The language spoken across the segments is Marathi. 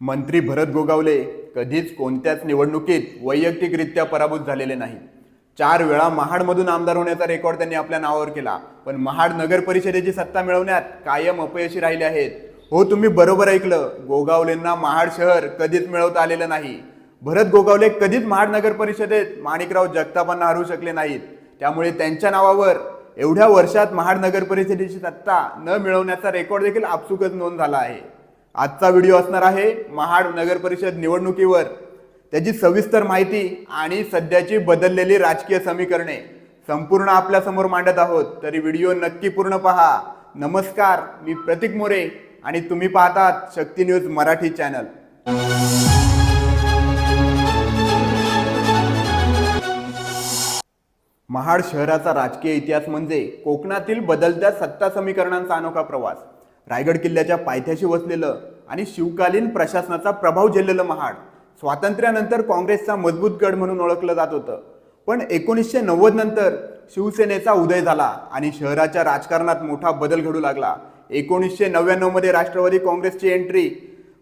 मंत्री भरत गोगावले कधीच कोणत्याच निवडणुकीत वैयक्तिकरित्या पराभूत झालेले नाही. चार वेळा महाडमधून आमदार होण्याचा रेकॉर्ड त्यांनी आपल्या नावावर केला. पण महाड नगर परिषदेची सत्ता मिळवण्यात कायम अपयशी राहिले आहेत. हो तुम्ही बरोबर ऐकलं. गोगावलेंना महाड शहर कधीच मिळवता आलेलं नाही. भरत गोगावले कधीच महाड नगर परिषदेत माणिकराव जगतापांना हरवू शकले नाहीत. त्यामुळे त्यांच्या नावावर एवढ्या वर्षात महाड नगर परिषदेची सत्ता न मिळवण्याचा रेकॉर्ड देखील आपसुकच नोंद झाला आहे. आजचा व्हिडिओ असणार आहे महाड नगर परिषद निवडणुकीवर. त्याची सविस्तर माहिती आणि सध्याची बदललेली राजकीय समीकरणे संपूर्ण आपल्यासमोर मांडत आहोत. तरी व्हिडिओ नक्की पूर्ण पहा. नमस्कार मी प्रतीक मोरे आणि तुम्ही पाहतात शक्ती न्यूज मराठी चॅनल. महाड शहराचा राजकीय इतिहास म्हणजे कोकणातील बदलत्या सत्ता समीकरणांचा अनोखा प्रवास. रायगड किल्ल्याच्या पायथ्याशी वसलेलं आणि शिवकालीन प्रशासनाचा प्रभाव झेललेलं महाड स्वातंत्र्यानंतर काँग्रेसचा मजबूत गड म्हणून ओळखलं जात होतं. पण एकोणीसशे नव्वद नंतर शिवसेनेचा उदय झाला आणि शहराच्या राजकारणात मोठा बदल घडू लागला. एकोणीसशे नव्याण्णवमध्ये राष्ट्रवादी काँग्रेसची एंट्री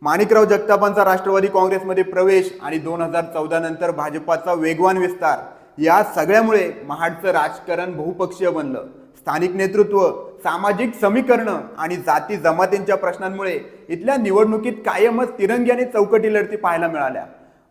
माणिकराव जगतापांचा राष्ट्रवादी काँग्रेसमध्ये प्रवेश आणि दोन हजार चौदा नंतर भाजपाचा वेगवान विस्तार या सगळ्यामुळे महाडचं राजकारण बहुपक्षीय बनलं. स्थानिक नेतृत्व सामाजिक समीकरणं आणि जाती जमातींच्या प्रश्नांमुळे इथल्या निवडणुकीत कायमच तिरंगी आणि चौकटी लढती पाहायला मिळाल्या.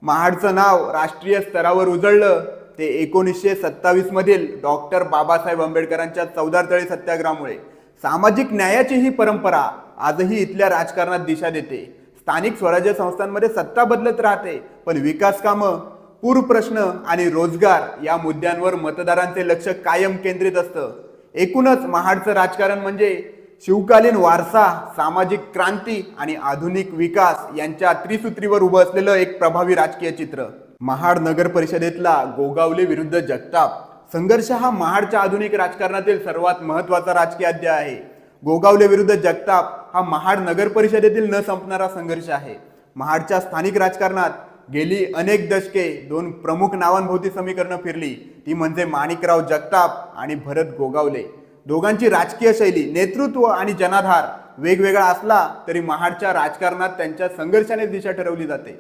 महाडचं नाव राष्ट्रीय स्तरावर उजळलं ते एकोणीसशे सत्तावीस मधील डॉक्टर बाबासाहेब आंबेडकरांच्या चौदार तळी सत्याग्रहामुळे. सामाजिक न्यायाची ही परंपरा आजही इथल्या राजकारणात दिशा देते. स्थानिक स्वराज्य संस्थांमध्ये सत्ता बदलत राहते पण विकास कामं पूर प्रश्न आणि रोजगार या मुद्द्यांवर मतदारांचे लक्ष कायम केंद्रित असतं. एकूणच महाडचं राजकारण म्हणजे शिवकालीन वारसा सामाजिक क्रांती आणि आधुनिक विकास यांच्या त्रिसूत्रीवर उभं असलेलं एक प्रभावी राजकीय चित्र. महाड नगर परिषदेतला गोगावले विरुद्ध जगताप. संघर्ष हा महाडच्या आधुनिक राजकारणातील सर्वात महत्त्वाचा राजकीय अध्याय आहे. गोगावले विरुद्ध जगताप हा महाड नगर परिषदेतील न संपणारा संघर्ष आहे. महाडच्या स्थानिक राजकारणात गेली अनेक दशके दोन प्रमुख नावांभोवती समीकरणं फिरली. ती म्हणजे माणिकराव जगताप आणि भरत गोगावले. दोघांची राजकीय शैली नेतृत्व आणि जनाधार वेगवेगळा असला तरी महाडच्या राजकारणात त्यांच्या संघर्षाने दिशा ठरवली जाते.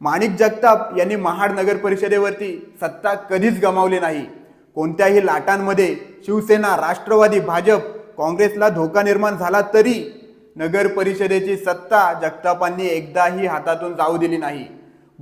माणिक जगताप यांनी महाड नगर परिषदेवरती सत्ता कधीच गमावली नाही. कोणत्याही लाटांमध्ये शिवसेना राष्ट्रवादी भाजप काँग्रेसला धोका निर्माण झाला तरी नगर परिषदेची सत्ता जगतापांनी एकदाही हातातून जाऊ दिली नाही.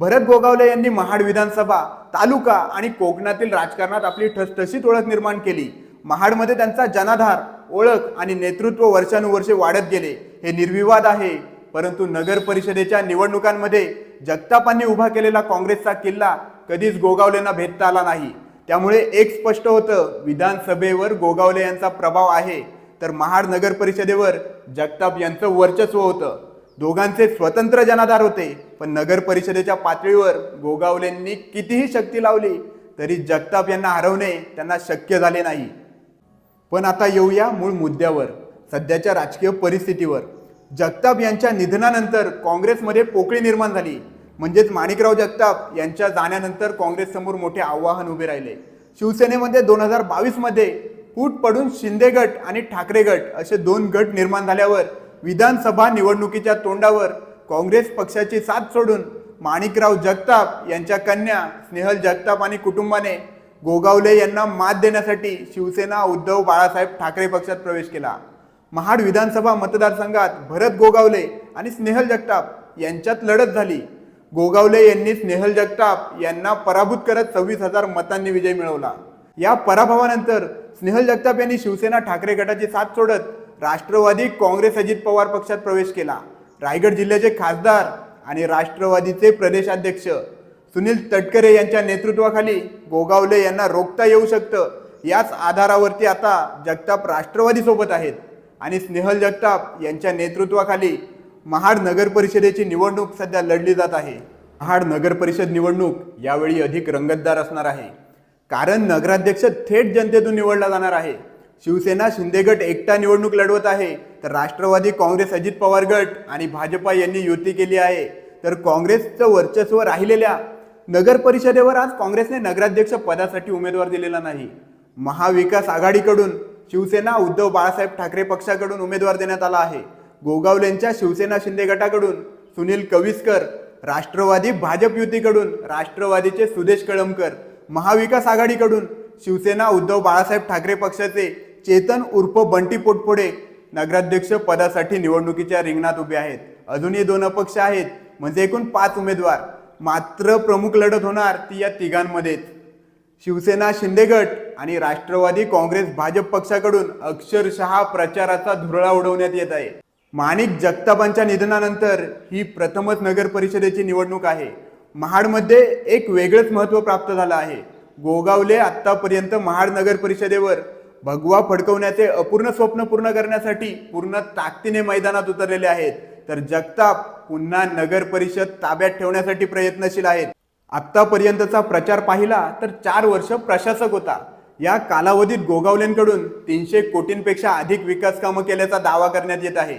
भरत गोगावले यांनी महाड विधानसभा तालुका आणि कोकणातील राजकारणात आपली ठसठशीत ओळख निर्माण केली. महाडमध्ये त्यांचा जनाधार ओळख आणि नेतृत्व वर्षानुवर्षे वाढत गेले. हे निर्विवाद आहे. परंतु नगर परिषदेच्या निवडणुकांमध्ये जगतापांनी उभा केलेला काँग्रेसचा किल्ला कधीच गोगावलेंना भेदता आला नाही. त्यामुळे एक स्पष्ट होतं विधानसभेवर गोगावले यांचा प्रभाव आहे. तर महाड नगर परिषदेवर जगताप यांचं वर्चस्व होतं. दोघांचे स्वतंत्र जनाधार होते. पण नगर परिषदेच्या पातळीवर गोगावलेंनी कितीही शक्ती लावली तरी जगताप यांना हरवणे त्यांना शक्य झाले नाही. पण आता येऊया मूळ मुद्द्यावर सध्याच्या राजकीय परिस्थितीवर. जगताप यांच्या निधनानंतर काँग्रेसमध्ये पोकळी निर्माण झाली. म्हणजेच माणिकराव जगताप यांच्या जाण्यानंतर काँग्रेससमोर मोठे आव्हान उभे राहिले. शिवसेनेमध्ये दोन हजार बावीसमध्ये फूट पडून शिंदे गट आणि ठाकरे गट असे दोन गट निर्माण झाल्यावर विधानसभा निवडणुकीच्या तोंडावर काँग्रेस पक्षाची साथ सोडून माणिकराव जगताप यांच्या कन्या स्नेहल जगताप आणि कुटुंबाने गोगावले यांना मात देण्यासाठी शिवसेना उद्धव बाळासाहेब ठाकरे पक्षात प्रवेश केला. महाड विधानसभा मतदारसंघात भरत गोगावले आणि स्नेहल जगताप यांच्यात लढत झाली. गोगावले यांनी स्नेहल जगताप यांना पराभूत करत सव्वीस हजार मतांनी विजय मिळवला. या पराभवानंतर स्नेहल जगताप यांनी शिवसेना ठाकरे गटाची साथ सोडत राष्ट्रवादी काँग्रेस अजित पवार पक्षात प्रवेश केला. रायगड जिल्ह्याचे खासदार आणि राष्ट्रवादीचे प्रदेशाध्यक्ष सुनील तटकरे यांच्या नेतृत्वाखाली गोगावले यांना रोखता येऊ शकतं याच आधारावरती आता जगताप राष्ट्रवादीसोबत आहेत. आणि स्नेहल जगताप यांच्या नेतृत्वाखाली महाड नगर परिषदेची निवडणूक सध्या लढली जात आहे. महाड नगर परिषद निवडणूक यावेळी अधिक रंगतदार असणार आहे. कारण नगराध्यक्ष थेट जनतेतून निवडला जाणार आहे. शिवसेना शिंदे गट एकटा निवडणूक लढवत आहे. तर राष्ट्रवादी काँग्रेस अजित पवार गट आणि भाजपा यांनी युती केली आहे. तर काँग्रेसचं वर्चस्व राहिलेल्या नगर परिषदेवर आज काँग्रेसने नगराध्यक्ष पदासाठी उमेदवार दिलेला नाही. महाविकास आघाडीकडून शिवसेना उद्धव बाळासाहेब ठाकरे पक्षाकडून उमेदवार देण्यात आला आहे. गोगावलेंच्या शिवसेना शिंदे गटाकडून सुनील कविस्कर राष्ट्रवादी भाजप युतीकडून राष्ट्रवादीचे सुदेश कळमकर महाविकास आघाडीकडून शिवसेना उद्धव बाळासाहेब ठाकरे पक्षाचे चेतन उर्फ बंटी पोटफोडे नगराध्यक्ष पदासाठी निवडणुकीच्या रिंगणात उभे आहेत. अजूनही दोन अपक्ष आहेत. म्हणजे एकूण पाच उमेदवार. मात्र प्रमुख लढत होणार ती या तिघांमध्येच. शिवसेना शिंदे गट आणि राष्ट्रवादी काँग्रेस भाजप पक्षाकडून अक्षरशः प्रचाराचा धुरळा उडवण्यात येत आहे. माणिक जगतापांच्या निधनानंतर ही प्रथमच नगर परिषदेची निवडणूक आहे. महाडमध्ये एक वेगळंच महत्त्व प्राप्त झालं आहे. गोगावले आत्तापर्यंत महाड नगर परिषदेवर भगवा फडकवण्याचे अपूर्ण स्वप्न पूर्ण करण्यासाठी पूर्ण ताकदीने मैदानात उतरलेले आहेत. तर जगताप पुन्हा नगर परिषद ताब्यात ठेवण्यासाठी प्रयत्नशील आहेत. आत्तापर्यंतचा प्रचार पाहिला तर चार वर्ष प्रशासक होता. या कालावधीत गोगावलेंकडून तीनशे कोटींपेक्षा अधिक विकास कामं केल्याचा दावा करण्यात येत आहे.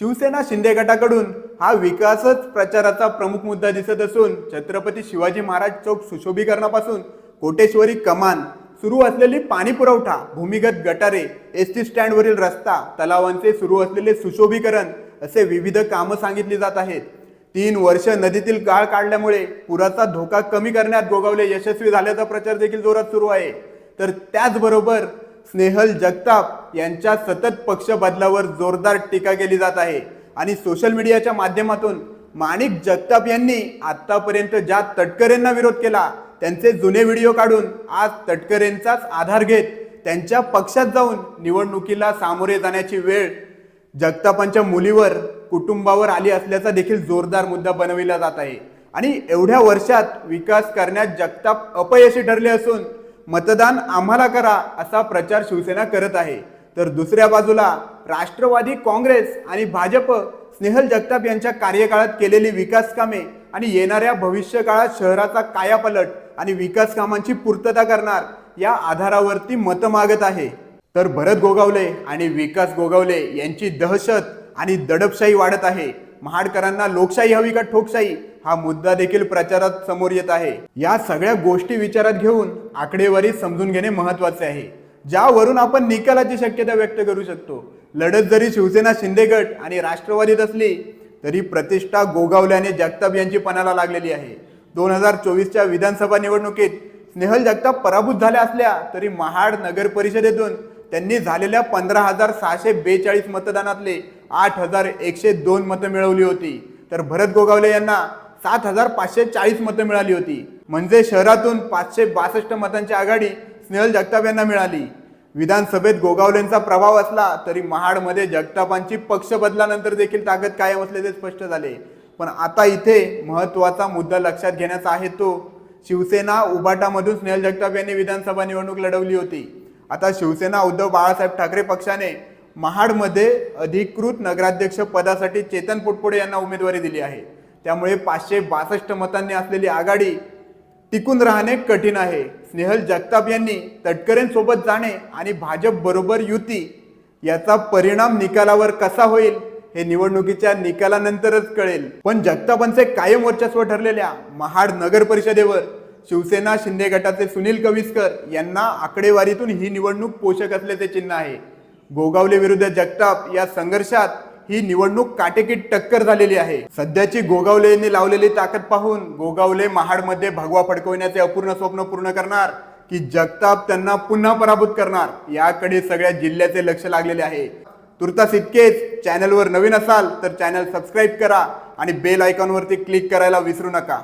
शिवसेना शिंदे गटाकडून हा विकासच प्रचाराचा प्रमुख मुद्दा दिसत असून छत्रपती शिवाजी महाराज चौक सुशोभीकरणापासून कोटेश्वरी कमान सुरू असलेली पाणी पुरवठा भूमिगत गटारे एस टी स्टँडवरील रस्ता तलावांचे सुरू असलेले सुशोभीकरण असे विविध कामं सांगितली जात आहेत. तीन वर्ष नदीतील गाळ काढल्यामुळे पुराचा धोका कमी करण्यात गोगावले यशस्वी झाल्याचा प्रचार देखील जोरात सुरू आहे. तर त्याचबरोबर स्नेहल जगताप यांच्या सतत पक्ष बदलावर जोरदार टीका केली जात आहे आणि सोशल मीडियाच्या माध्यमातून माणिक जगताप यांनी आतापर्यंत ज्या तटकरेंना विरोध केला त्यांचे जुने व्हिडिओ काढून आज तटकरेंचाच आधार घेत त्यांच्या पक्षात जाऊन निवडणुकीला सामोरे जाण्याची वेळ जगतापांच्या मुलीवर कुटुंबावर आली असल्याचा देखील जोरदार मुद्दा बनविला जात आहे. आणि एवढ्या वर्षात विकास करण्यात जगताप अपयशी ठरले असून मतदान आम्हाला करा असा प्रचार शिवसेना करत आहे. तर दुसऱ्या बाजूला राष्ट्रवादी काँग्रेस आणि भाजप स्नेहल जगताप यांच्या कार्यकाळात केलेली विकास कामे आणि येणाऱ्या भविष्यकाळात शहराचा कायापलट आणि विकास कामांची पूर्तता करणार या आधारावरती मतं मागत आहे. तर भरत गोगावले आणि विकास गोगावले यांची दहशत आणि दडपशाही वाढत आहे. महाडकरांना लोकशाही हवी का ठोकशाही हा मुद्दा देखील प्रचारात समोर येत आहे. या सगळ्या गोष्टी विचारात घेऊन आकडेवारी समजून घेणे महत्त्वाचे आहे. ज्यावरून आपण निकालाची शक्यता व्यक्त करू शकतो. लढत जरी शिवसेना शिंदे गट आणि राष्ट्रवादीत असली तरी प्रतिष्ठा गोगावल्याने जगताप यांची पणाला लागलेली आहे. दोन हजार चोवीसच्या विधानसभा निवडणुकीत स्नेहल जगताप पराभूत झाल्या असल्या तरी महाड नगर परिषदेतून त्यांनी झालेल्या पंधरा हजार सहाशे बेचाळीस मतदानातले आठ हजार एकशे दोन मतं मिळवली होती. तर भरत गोगावले यांना सात हजार पाचशे चाळीस मतं मिळाली होती. म्हणजे शहरातून पाचशे बासष्ट मतांची आघाडी स्नेहल जगताप यांना मिळाली. विधानसभेत गोगावलेंचा प्रभाव असला तरी महाडमध्ये जगतापांची पक्ष बदलानंतर देखील ताकद कायम असल्याचे स्पष्ट झाले. पण आता इथे महत्त्वाचा मुद्दा लक्षात घेण्याचा आहे तो शिवसेना उबाटामधून स्नेहल जगताप यांनी विधानसभा निवडणूक लढवली होती. आता शिवसेना उद्धव बाळासाहेब ठाकरे पक्षाने महाडमध्ये अधिकृत नगराध्यक्ष पदासाठी चेतन पुटपुडे यांना उमेदवारी दिली आहे. त्यामुळे पाचशे बासष्ट मतांनी असलेली आघाडी टिकून राहणे कठीण आहे. स्नेहल जगताप यांनी तटकरेंसोबत जाणे आणि भाजप बरोबर युती याचा परिणाम निकालावर कसा होईल? हे निवडणुकीच्या निकालानंतरच कळेल. पण जगतापांचे कायम वर्चस्व ठरलेल्या महाड नगर परिषदेवर शिवसेना शिंदे गटाचे सुनील कविस्कर यांना आकडेवारीतून ही निवडणूक पोषक असल्याचे चिन्ह आहे. गोगावले विरुद्ध जगताप या संघर्षात ही निवडणूक काटेकीट टक्कर झालेली आहे. सध्याची गोगावले यांनी लावलेली ताकद पाहून गोगावले महाडमध्ये भगवा फडकवण्याचे अपूर्ण स्वप्न पूर्ण करणार की जगताप त्यांना पुन्हा पराभूत करणार याकडे सगळ्या जिल्ह्याचे लक्ष लागलेले आहे. तुर्तास इतकेच. चॅनलवर नवीन असाल तर चॅनल सबस्क्राईब करा आणि बेल आयकॉनवरती क्लिक करायला विसरू नका.